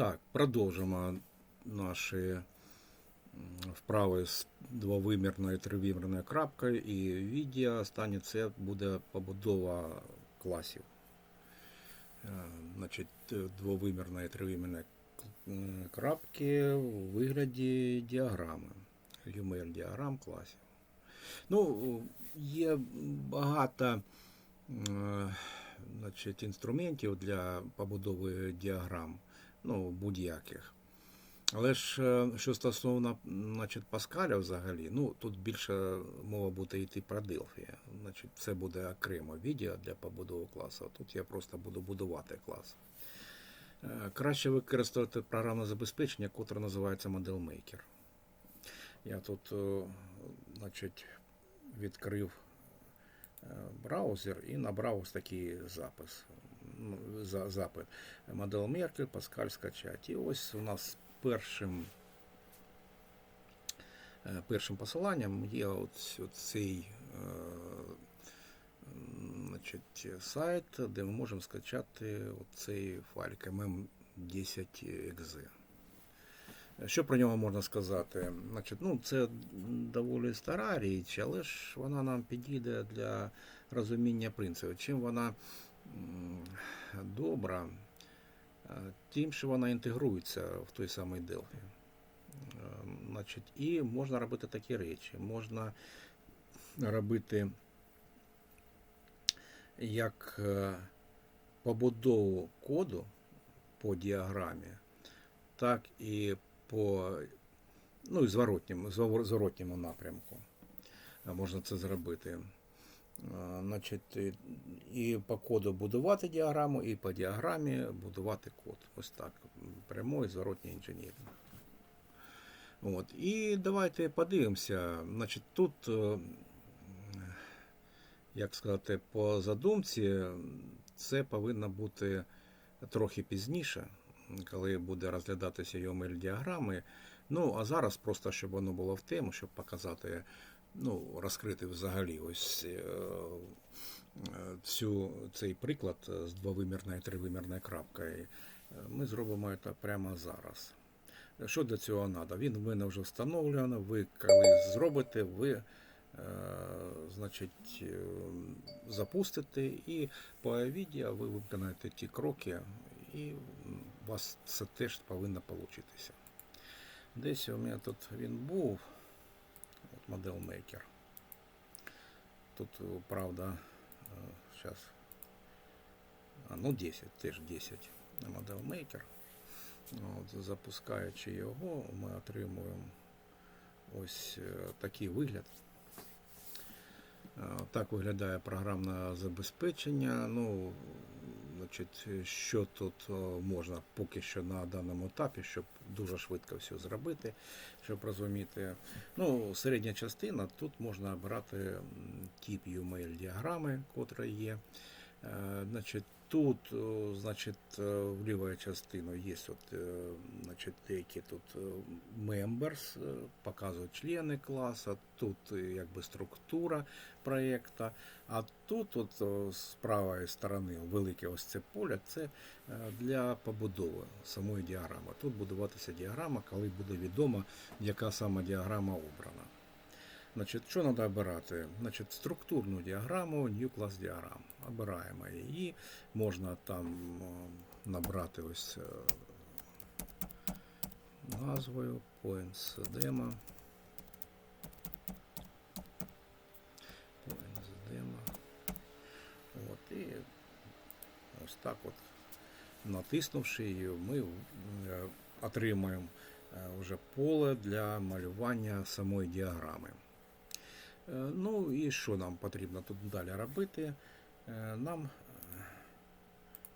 Так, продовжимо наші вправи з двовимірною тривимірною крапкою і відео останнє це буде побудова класів. Е, Значить, е, двовимірної тривимірної крапки у вигляді діаграми. UML діаграм класів. Ну, є багато е, значить, інструментів для побудови діаграм, ну, будь-яких. Але ж е, що стосовно значить, Паскаля взагалі, ну тут більше мова буде йти про Delphi. Значить, це буде окремо відео для побудови класу. Тут я просто буду будувати клас. Е, Краще використовувати програмне забезпечення, котре називається ModelMaker. Я тут е, значить, відкрив браузер і набрав ось такий запис. За- Запит. ModelMaker, Pascal скачати. І ось у нас першим, е, першим посиланням є от цей е, значить, сайт, де ми можемо скачати цей файлик mm10exe. Що про нього можна сказати? Значить, ну, це доволі стара річ, але ж вона нам підійде для розуміння принципу. Чим вона добра, е, тим, що вона інтегрується в той самий Delphi. Е, Значить, і можна робити такі речі. Можна робити як е, побудову коду по діаграмі, так і по ну, і зворотньому, зворотньому напрямку. Можна це зробити. Значить, і- і по коду будувати діаграму, і по діаграмі будувати код. Ось так. Прямой зворотній інженеринг. От. І давайте подивимося. Значить, тут, е, як сказати, по задумці, це повинно бути трохи пізніше, коли буде розглядатися UML діаграми. Ну, а зараз просто, щоб воно було в тему, щоб показати, ну, розкрити взагалі ось е, е, цю, цей приклад з двовимірною тривимірною крапкою. Е, Ми зробимо це прямо зараз. Що для цього треба? Він в мене вже встановлено. Ви коли зробите, ви е, значить, е, запустите і по відео ви виконаєте ті кроки, і у вас це теж повинно получитися. Десь у мене тут він був, от ModelMaker. Тут, е, правда, зараз. А, ну 10, теж 10 на ModelMaker. От, запускаючи його, ми отримуємо ось е, такий вигляд. Так виглядає програмне забезпечення. Ну, значить, що тут е, можна поки що на даному етапі, щоб дуже швидко все зробити, щоб розуміти. Ну, середня частина, тут можна обрати тип UML діаграми, котра є. Е, Значить, тут, значить, е, в лівою частиною є от, е, значить, деякі тут е, members, е, показують члени класу, тут е, якби структура проєкта, а тут от, з правої сторони велике ось це поле, це е, для побудови самої діаграми. Тут будуватися діаграма, коли буде відомо, яка саме діаграма обрана. Значить, що треба обирати? Значить, структурну діаграму, New Class діаграм. Обираємо її. Можна там набрати ось е, назвою Points Demo. Points Demo. От, і ось так от, натиснувши її, ми е, отримаємо е, вже поле для малювання самої діаграми. Е, Ну і що нам потрібно тут далі робити? Е, Нам е,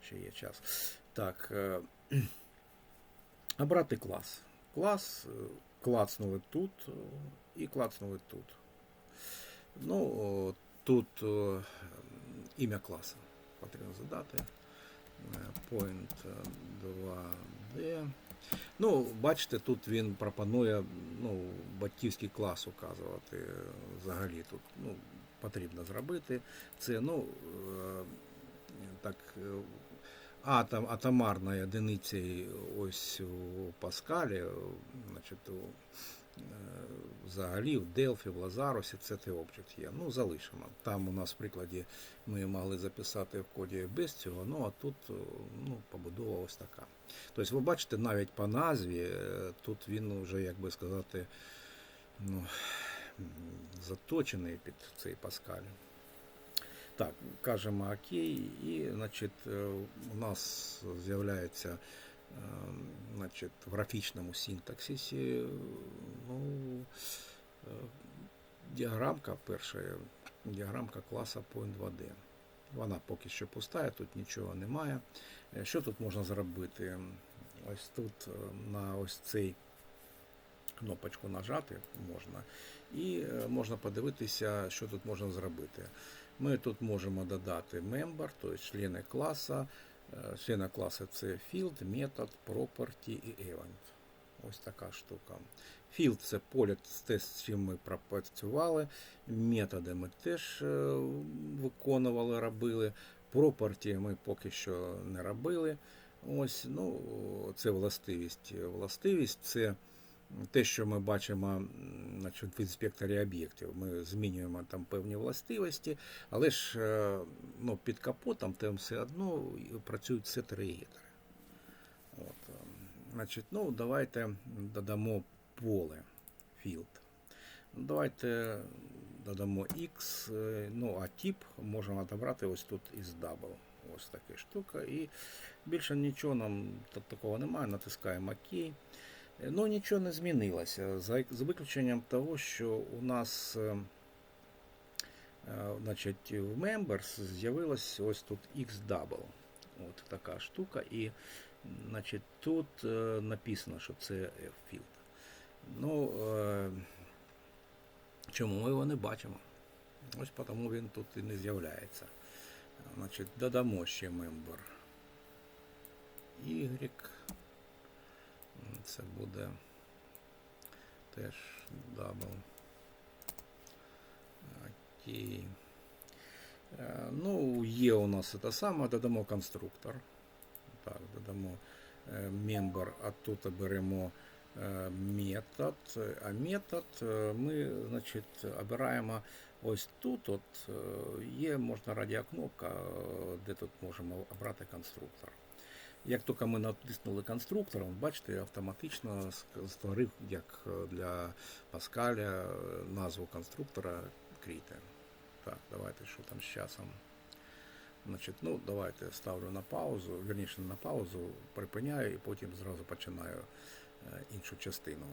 ще є час. Так, обрати клас. Клас клацнули тут і клацнули тут. Ну, тут ім'я класу потрібно задати. Point е, 2D. Ну, бачите, тут він пропонує ну, батьківський клас указувати взагалі тут. Ну, потрібно зробити це. Ну, е, так, е, атом, Атомарна одиниця ось у Паскалі, значить, у, е, взагалі в Делфі, в Лазарусі це той об'єкт є. Ну, залишимо. Там у нас в прикладі ми могли записати в коді без цього, ну а тут е, ну, побудова ось така. Тобто ви бачите, навіть по назві е, тут він вже, як би сказати, ну, заточений під цей Паскаль. Так, кажемо окей, і значить, е, у нас з'являється значить, в графічному синтаксисі ну, діаграмка перша, діаграмка класа Point 2D. Вона поки що пустая, тут нічого немає. Е, Що тут можна зробити? Ось тут е, на ось цей кнопочку нажати можна, і е, можна подивитися, що тут можна зробити. Ми тут можемо додати member, тобто члени класу. Е, Члени класу це field, метод, property і event. Ось така штука. Field це поле те, з чим ми пропрацювали. Методи ми теж е, виконували, робили. Property ми поки що не робили. Ось, ну, це властивість. Властивість це те, що ми бачимо значить, в інспекторі об'єктів. Ми змінюємо там певні властивості, але ж е, ну, під капотом там все одно працюють сетери і. От, значить, ну, давайте додамо поле field. Ну, Давайте додамо X, е, ну а тип можемо отобрати ось тут із double. Ось така штука. І більше нічого нам такого немає. Натискаємо ОК. Е, Ну, нічого не змінилося. За, виключенням того, що у нас е, значить, в Members з'явилось ось тут X-Double. От така штука. І значить, тут е, написано, що це F-field. Ну, е, чому ми його не бачимо? Ось тому він тут і не з'являється. Значить, додамо ще member Y. Це буде теж дабл. Окей. Е, Ну, є у нас те саме, додамо конструктор. Так, додамо е, а тут беремо е, метод. А метод е, ми, значить, обираємо ось тут. От є можна радіокнопка, де тут можемо обрати конструктор. Як тільки ми натиснули конструктор, он, бачите, автоматично створив, як для Паскаля, назву конструктора Кріте. Так, давайте що там з часом. Значить, ну, давайте ставлю на паузу, вірніше на паузу, припиняю і потім зразу починаю е, іншу частину.